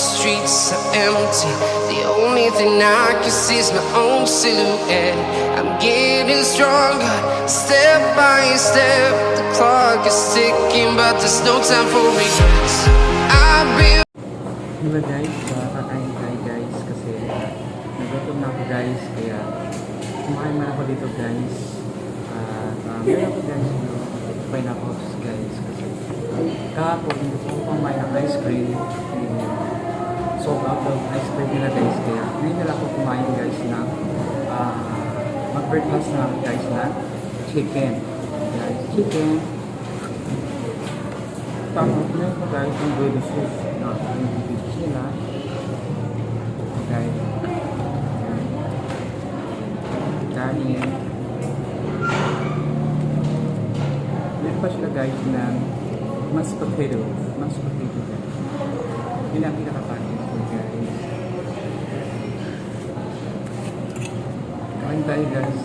streets are empty. The only thing I can see is my own silhouette. I'm getting stronger, step by step. The clock is ticking, but there's no time for regrets. I've been. Diba guys, uh, kakain tayo guys kasi nagutom na ako guys kaya kumain na ako dito guys at uh, meron ako guys yung pineapples guys kahapon hindi ko kumain ng ice cream out of ice cream nila guys kaya ngayon nila ako kumain guys ng uh, mag-breakfast na guys na chicken guys chicken tapos meron pa guys yung baby sauce na bibigis nila. Guys. Kanin. Meron pa sila guys ng mashed potato. Mashed potato guys. Yun ang pinakapagin ko guys. Kain guys.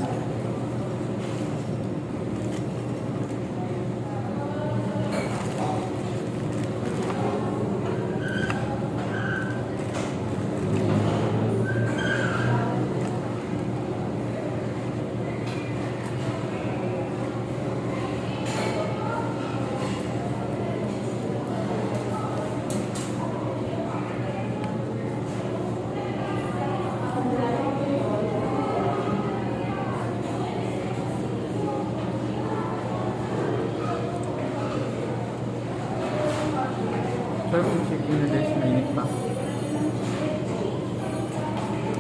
Sarap yung chicken na guys, mainit pa.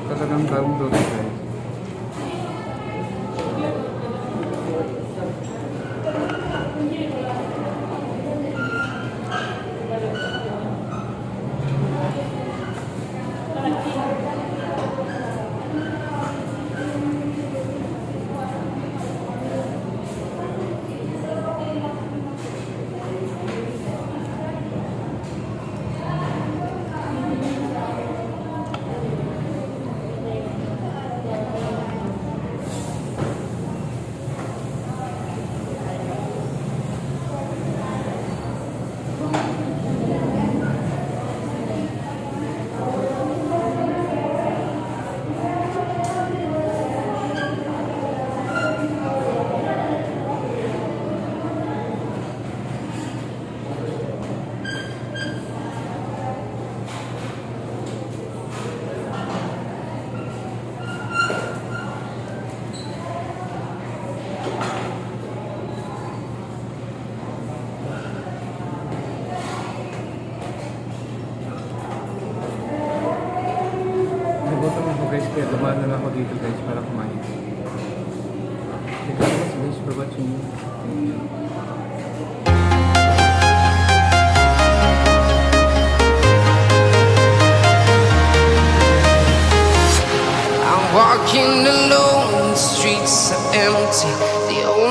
Talagang bagong luto guys. Guys, kaya dumaan na ako dito guys para kumain. Thank you guys for watching. I'm walking alone, the streets are empty.